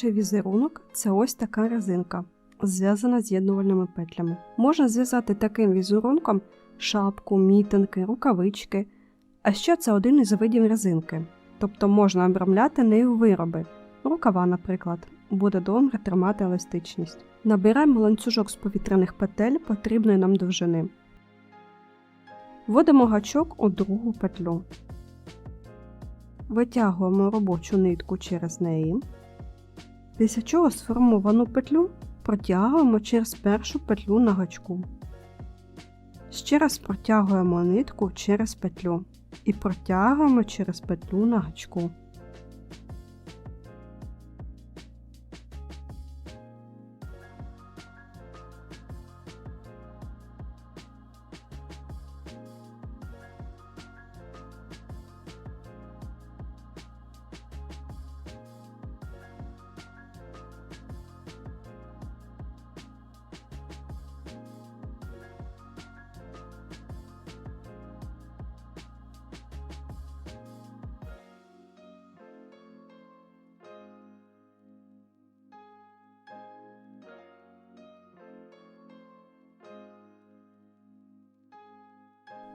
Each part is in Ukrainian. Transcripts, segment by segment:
Перший візерунок це ось така резинка, зв'язана з'єднувальними петлями. Можна зв'язати таким візерунком шапку, мітинки, рукавички. А ще це один із видів резинки, тобто можна обрамляти нею вироби, рукава, наприклад, буде добре тримати еластичність. Набираємо ланцюжок з повітряних петель потрібної нам довжини. Вводимо гачок у другу петлю. Витягуємо робочу нитку через неї. Після чого сформовану петлю протягуємо через першу петлю на гачку. Ще раз протягуємо нитку через петлю і протягуємо через петлю на гачку.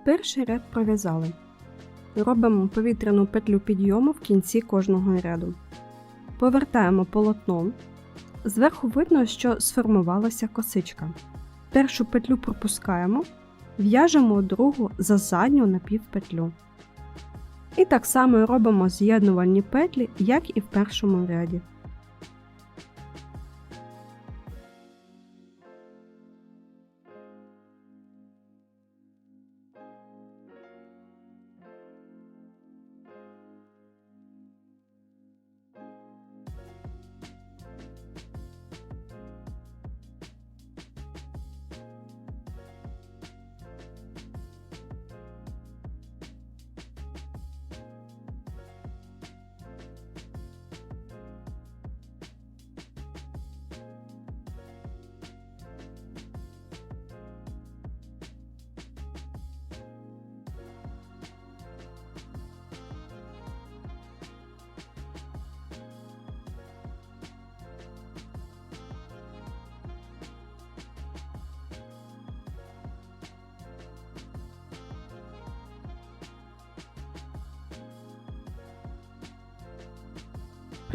Перший ряд пров'язали. Робимо повітряну петлю підйому в кінці кожного ряду. Повертаємо полотно. Зверху видно, що сформувалася косичка. Першу петлю пропускаємо, в'яжемо другу за задню напівпетлю. І так само робимо з'єднувальні петлі, як і в першому ряді.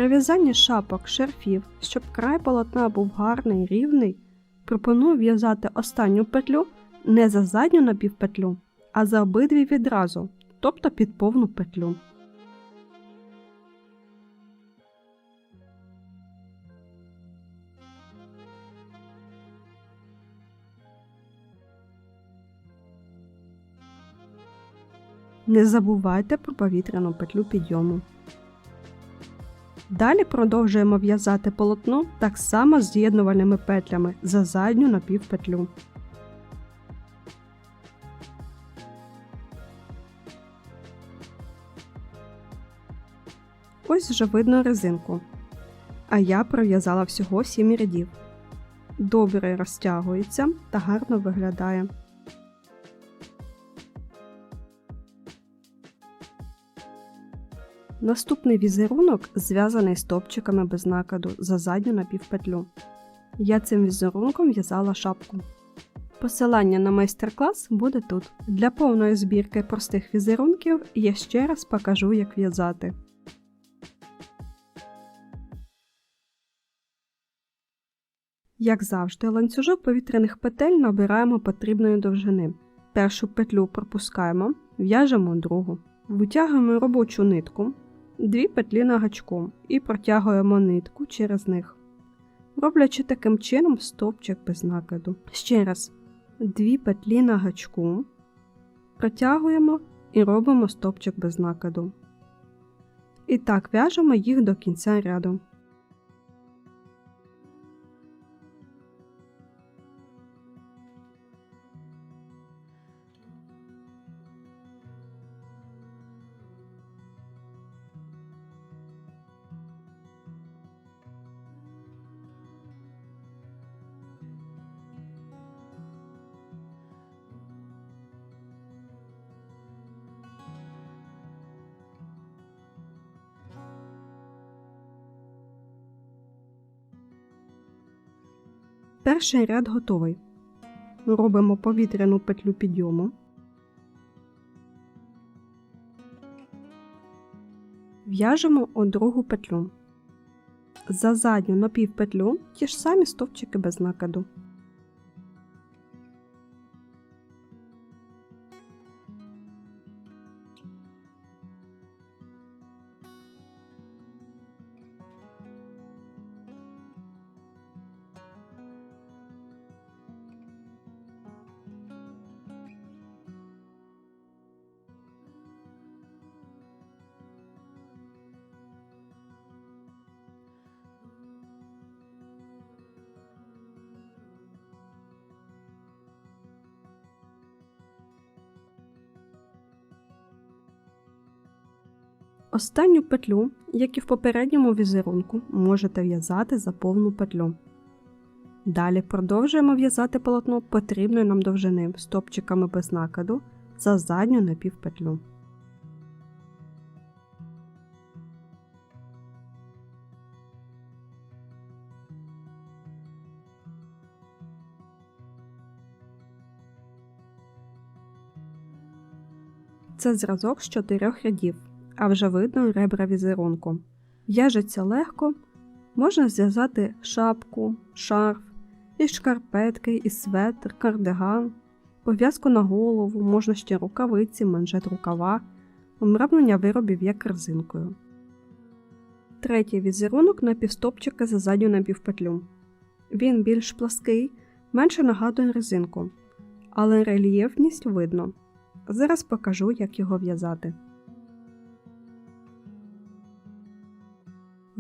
При в'язанні шапок шерфів, щоб край полотна був гарний рівний, пропоную в'язати останню петлю не за задню напівпетлю, а за обидві відразу, тобто під повну петлю. Не забувайте про повітряну петлю підйому. Далі продовжуємо в'язати полотно так само з з'єднувальними петлями за задню напівпетлю. Ось вже видно резинку. А я пров'язала всього 7 рядів. Добре розтягується та гарно виглядає. Наступний візерунок зв'язаний стопчиками без накиду за задню напівпетлю. Я цим візерунком в'язала шапку. Посилання на майстер-клас буде тут. Для повної збірки простих візерунків я ще раз покажу, як в'язати. Як завжди, ланцюжок повітряних петель набираємо потрібної довжини. Першу петлю пропускаємо, в'яжемо другу. Витягуємо робочу нитку, дві петлі на гачку і протягуємо нитку через них, роблячи таким чином стовпчик без накиду. Ще раз, дві петлі на гачку, протягуємо і робимо стовпчик без накиду. І так в'яжемо їх до кінця ряду. Перший ряд готовий. Робимо повітряну петлю підйому. В'яжемо у другу петлю. За задню напівпетлю ті ж самі стовпчики без накиду. Останню петлю, як і в попередньому візерунку, можете в'язати за повну петлю. Далі продовжуємо в'язати полотно потрібної нам довжини стопчиками без накиду за задню напівпетлю. Це зразок з чотирьох рядів, а вже видно ребра візерунку. В'яжеться легко, можна зв'язати шапку, шарф, і шкарпетки, і светр, кардиган, пов'язку на голову, можна ще рукавиці, манжет рукава, обрамлення виробів як корзинкою. Третій візерунок на півстопчики за задню напівпетлю. Він більш плаский, менше нагадує резинку, але рельєфність видно. Зараз покажу, як його в'язати.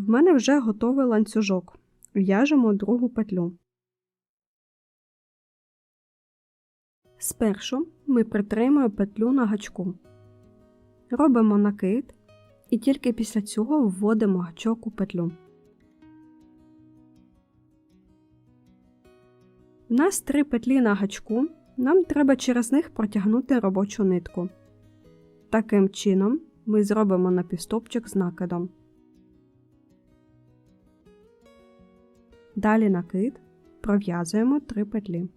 В мене вже готовий ланцюжок. В'яжемо другу петлю. Спершу ми притримуємо петлю на гачку. Робимо накид і тільки після цього вводимо гачок у петлю. У нас три петлі на гачку. Нам треба через них протягнути робочу нитку. Таким чином ми зробимо напівстопчик з накидом. Далі накид пров'язуємо три петлі.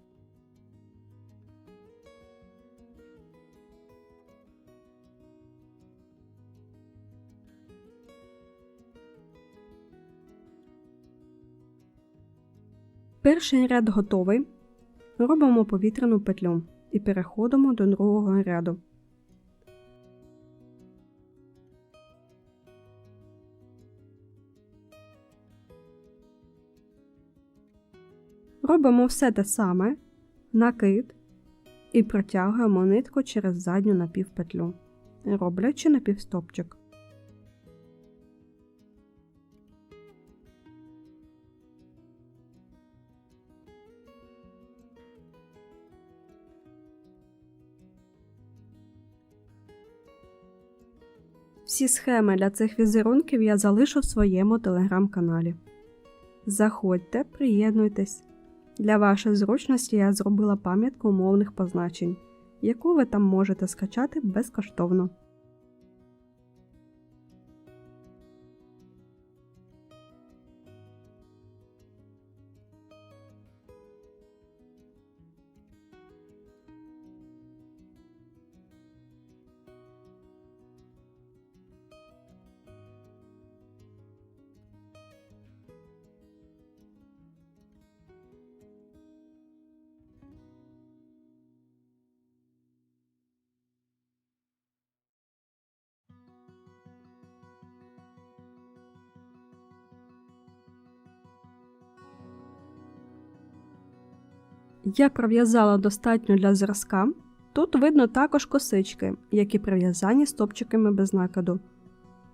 Перший ряд готовий. Робимо повітряну петлю і переходимо до другого ряду. Робимо все те саме, накид і протягуємо нитку через задню напівпетлю, роблячи напівстопчик. Всі схеми для цих візерунків я залишу в своєму телеграм-каналі. Заходьте, приєднуйтесь. Для вашої зручності я зробила пам'ятку умовних позначень, яку ви там можете скачати безкоштовно. Я пров'язала достатньо для зразка. Тут видно також косички, які прив'язані стопчиками без накиду.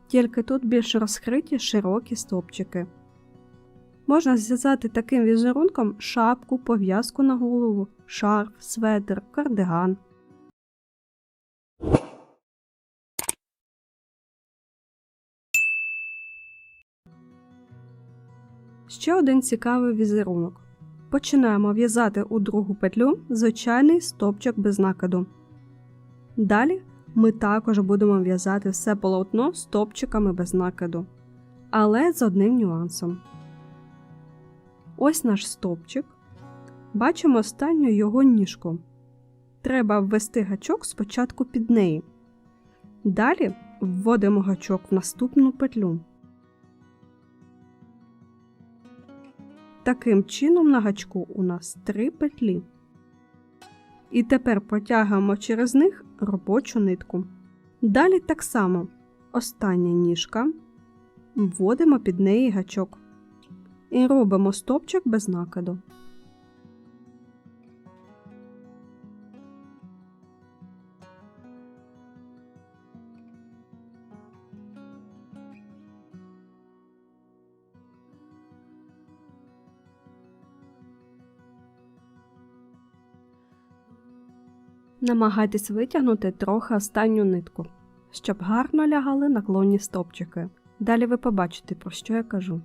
Тільки тут більш розкриті широкі стопчики. Можна зв'язати таким візерунком шапку, пов'язку на голову, шарф, светр, кардиган. Ще один цікавий візерунок. Починаємо в'язати у другу петлю звичайний стопчик без накиду. Далі ми також будемо в'язати все полотно стопчиками без накиду, але з одним нюансом. Ось наш стопчик. Бачимо останню його ніжку. Треба ввести гачок спочатку під неї. Далі вводимо гачок в наступну петлю. Таким чином на гачку у нас три петлі. І тепер протягуємо через них робочу нитку. Далі так само остання ніжка, вводимо під неї гачок і робимо стопчик без накиду. Намагайтесь витягнути трохи останню нитку, щоб гарно лягали наклонні стопчики. Далі ви побачите, про що я кажу.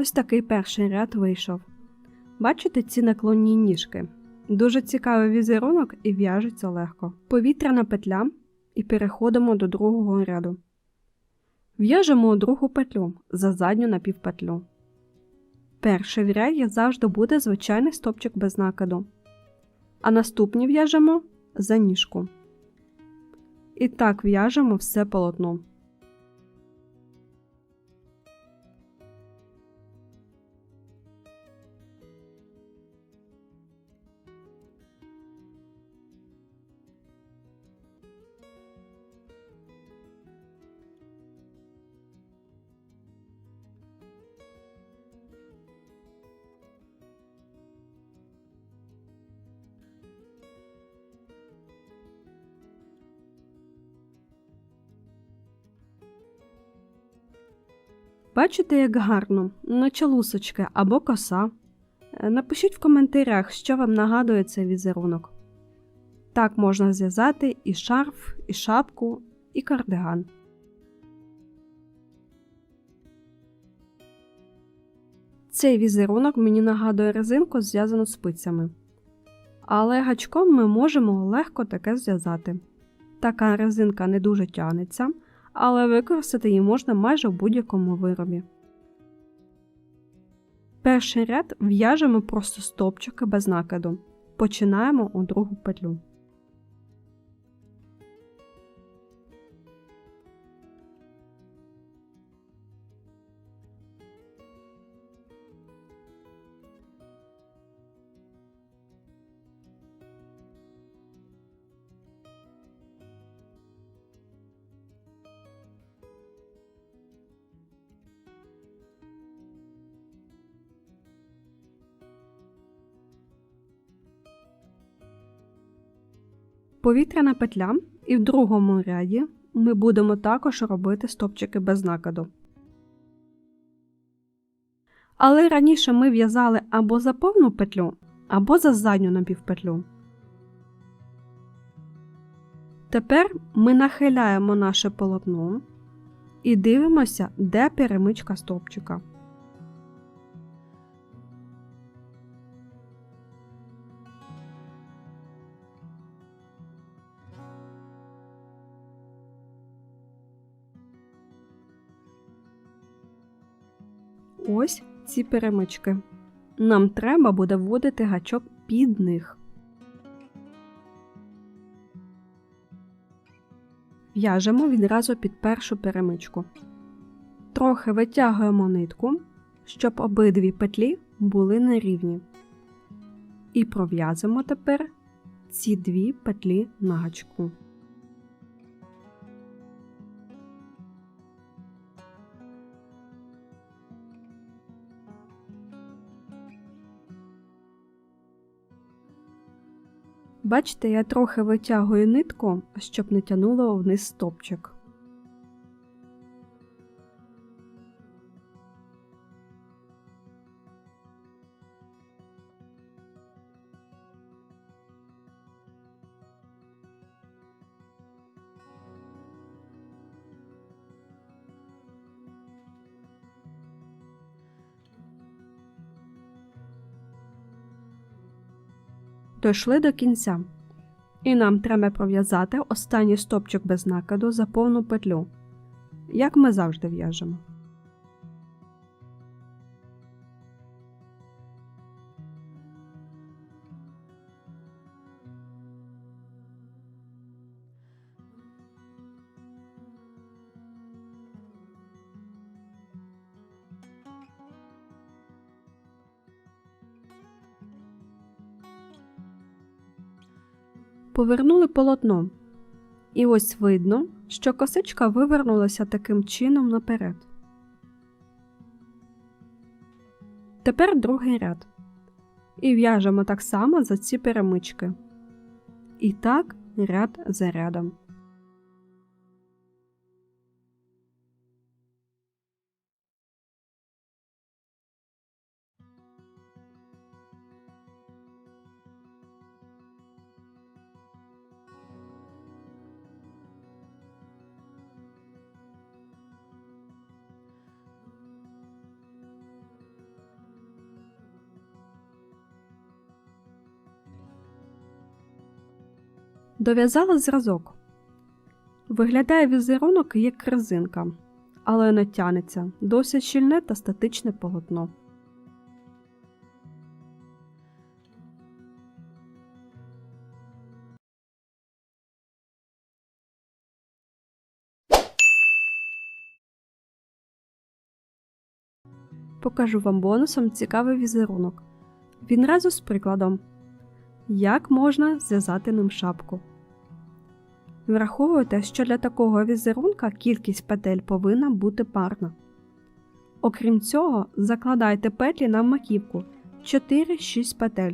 Ось такий перший ряд вийшов. Бачите ці наклонні ніжки? Дуже цікавий візерунок і в'яжеться легко. Повітряна петля і переходимо до другого ряду. В'яжемо другу петлю за задню напівпетлю. Перший в ряді завжди буде звичайний стопчик без накиду. А наступні в'яжемо за ніжку. І так в'яжемо все полотно. Бачите, як гарно, наче лусочки або коса. Е, Напишіть в коментарях, що вам нагадує цей візерунок. Так можна зв'язати і шарф, і шапку, і кардиган. Цей візерунок мені нагадує резинку, зв'язану спицями. Але гачком ми можемо легко таке зв'язати. Така резинка не дуже тягнеться але використати її можна майже в будь-якому виробі. Перший ряд в'яжемо просто стопчики без накиду. Починаємо у другу петлю. Повітряна петля, і в другому ряді ми будемо також робити стопчики без накиду. Але раніше ми в'язали або за повну петлю, або за задню напівпетлю. Тепер ми нахиляємо наше полотно і дивимося, де перемичка стопчика. Ось ці перемички. Нам треба буде вводити гачок під них. В'яжемо відразу під першу перемичку. Трохи витягуємо нитку, щоб обидві петлі були нерівні. І пров'язуємо тепер ці дві петлі на гачку. Бачите, я трохи витягую нитку, щоб не тянуло вниз стопчик. Дійшли до кінця. І нам треба пров'язати останній стопчик без накиду за повну петлю, як ми завжди в'яжемо. Повернули полотно. І ось видно, що косичка вивернулася таким чином наперед. Тепер другий ряд. І в'яжемо так само за ці перемички. І так ряд за рядом. Дов'язала зразок. Виглядає візерунок як резинка, але не тянеться досить щільне та статичне полотно. Покажу вам бонусом цікавий візерунок. Він разу з прикладом як можна зв'язати ним шапку. Враховуйте, що для такого візерунка кількість петель повинна бути парна. Окрім цього, закладайте петлі на маківку 4-6 петель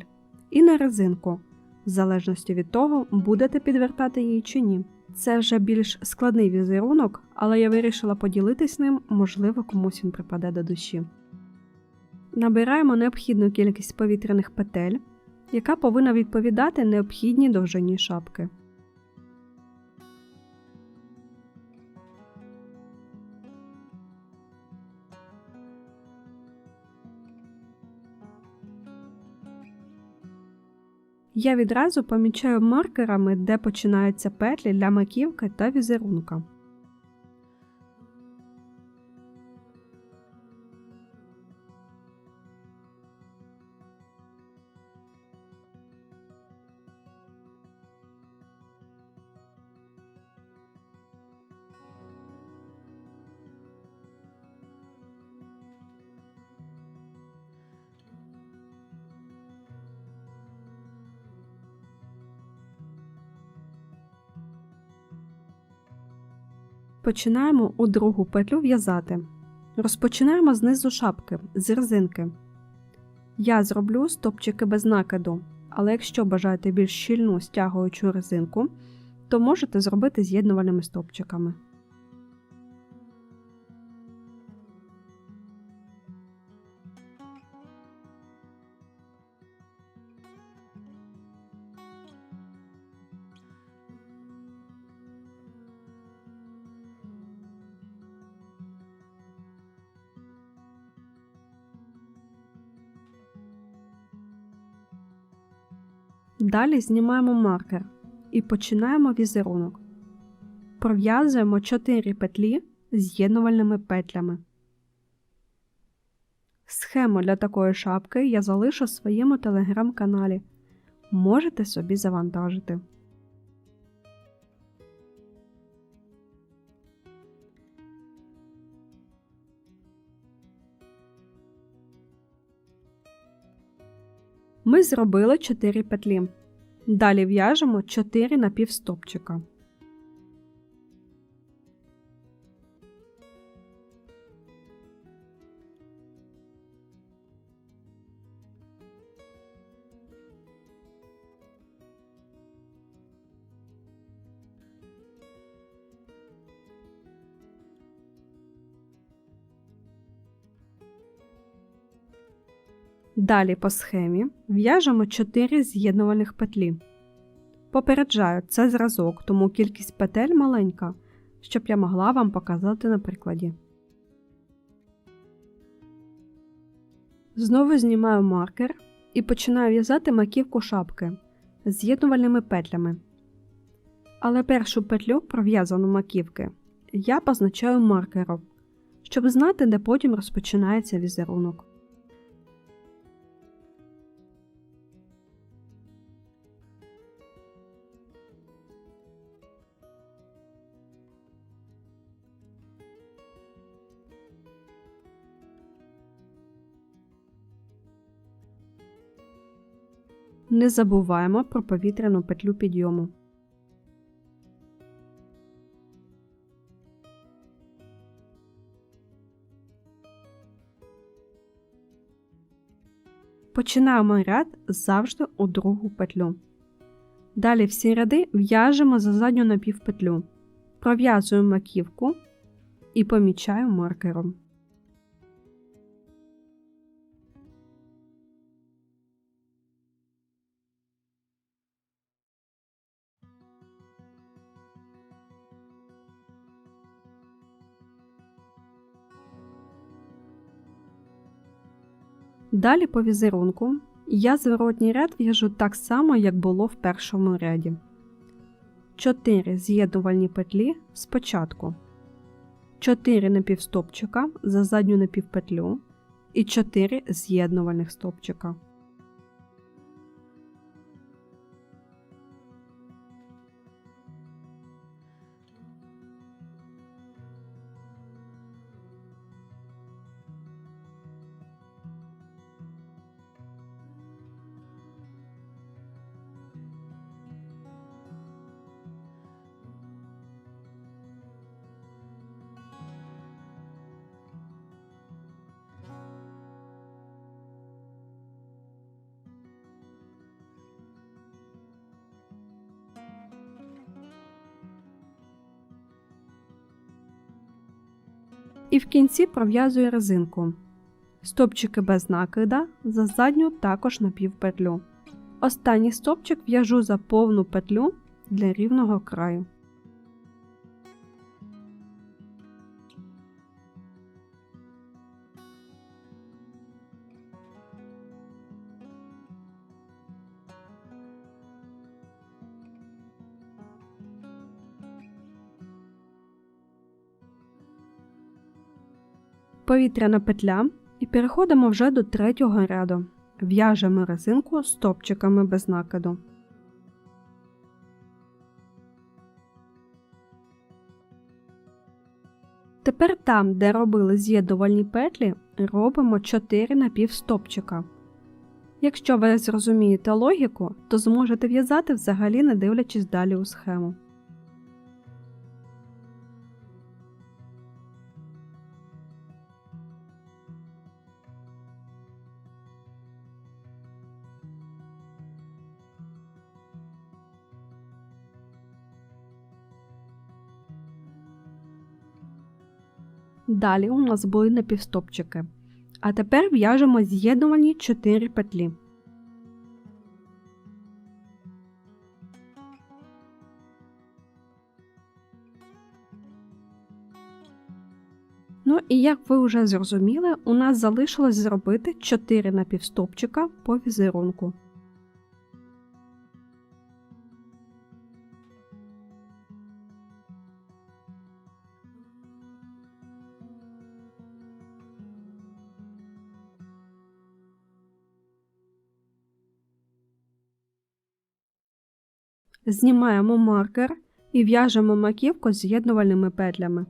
і на резинку, в залежності від того, будете підвертати її чи ні. Це вже більш складний візерунок, але я вирішила поділитись ним, можливо, комусь він припаде до душі. Набираємо необхідну кількість повітряних петель яка повинна відповідати необхідній довжині шапки. Я відразу помічаю маркерами, де починаються петлі для маківки та візерунка. Починаємо у другу петлю в'язати. Розпочинаємо знизу шапки з резинки. Я зроблю стопчики без накиду, але якщо бажаєте більш щільну стягуючу резинку, то можете зробити з'єднувальними стопчиками. Далі знімаємо маркер і починаємо візерунок. Пров'язуємо 4 петлі з'єднувальними петлями. Схему для такої шапки я залишу в своєму телеграм-каналі. Можете собі завантажити. Ми зробили 4 петлі. Далі в'яжемо 4 напівстопчика. Далі по схемі в'яжемо 4 з'єднувальних петлі. Попереджаю, це зразок, тому кількість петель маленька, щоб я могла вам показати на прикладі. Знову знімаю маркер і починаю в'язати маківку шапки з'єднувальними петлями. Але першу петлю пров'язану маківки я позначаю маркером, щоб знати, де потім розпочинається візерунок. Не забуваємо про повітряну петлю підйому. Починаємо ряд завжди у другу петлю. Далі всі ряди в'яжемо за задню напівпетлю, пров'язуємо маківку і помічаю маркером. Далі по візерунку я зворотній ряд в'яжу так само, як було в першому ряді. 4 з'єднувальні петлі спочатку, 4 напівстопчика за задню напівпетлю і 4 з'єднувальних стопчика. І в кінці пров'язую резинку. Стопчики без накида, за задню також напівпетлю. Останній стопчик в'яжу за повну петлю для рівного краю. Повітряна петля і переходимо вже до третього ряду. В'яжемо резинку стопчиками без накиду. Тепер там, де робили з'єднувальні петлі, робимо 4 напівстопчика. Якщо ви зрозумієте логіку, то зможете в'язати взагалі не дивлячись далі у схему. Далі у нас були напівстопчики. А тепер в'яжемо з'єднувані 4 петлі. Ну і як ви вже зрозуміли, у нас залишилось зробити 4 напівстопчика по візерунку. Знімаємо маркер і в'яжемо маківку з'єднувальними петлями.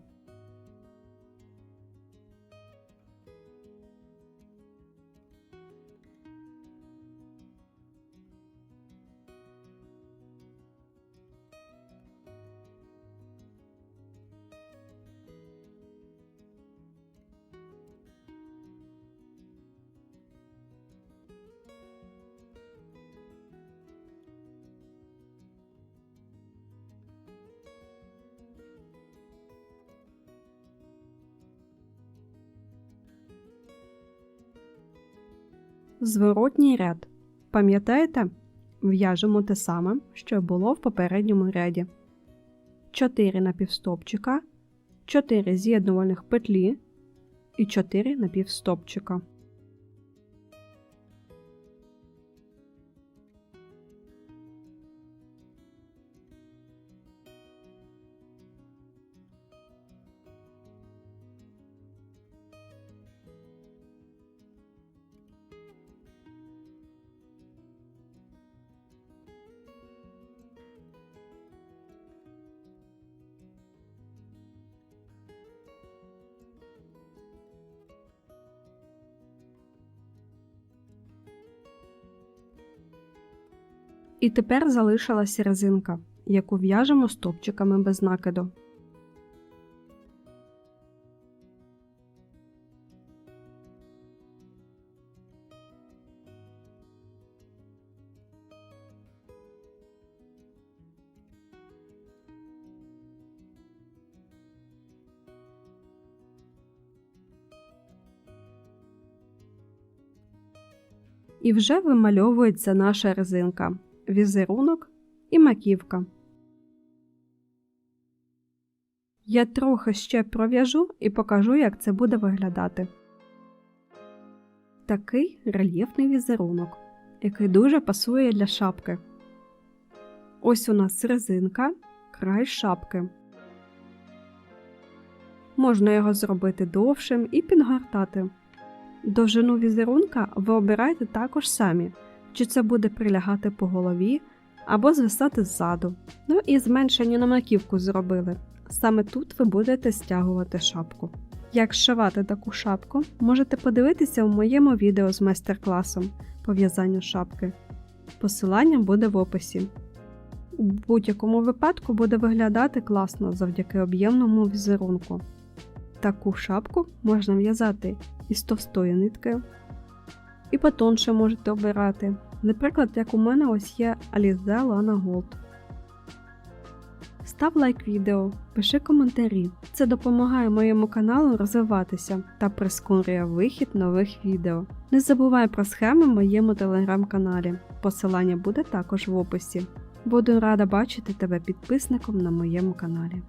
Зворотній ряд. Пам'ятаєте? В'яжемо те саме, що було в попередньому ряді. 4 напівстопчика, 4 з'єднувальних петлі і 4 напівстопчика. І тепер залишилася резинка, яку в'яжемо стопчиками без накиду. І вже вимальовується наша резинка, візерунок і маківка. Я трохи ще пров'яжу і покажу, як це буде виглядати. Такий рельєфний візерунок, який дуже пасує для шапки. Ось у нас резинка, край шапки. Можна його зробити довшим і підгортати. Довжину візерунка ви обираєте також самі, чи це буде прилягати по голові або звисати ззаду. Ну і зменшення на маківку зробили. Саме тут ви будете стягувати шапку. Як зшивати таку шапку, можете подивитися в моєму відео з майстер-класом по в'язанню шапки. Посилання буде в описі. У будь-якому випадку буде виглядати класно завдяки об'ємному візерунку. Таку шапку можна в'язати із товстою ниткою. І потонше можете обирати. Наприклад, як у мене ось є Alize Lana Gold. Став лайк відео, пиши коментарі. Це допомагає моєму каналу розвиватися та прискорює вихід нових відео. Не забувай про схеми в моєму телеграм-каналі. Посилання буде також в описі. Буду рада бачити тебе підписником на моєму каналі.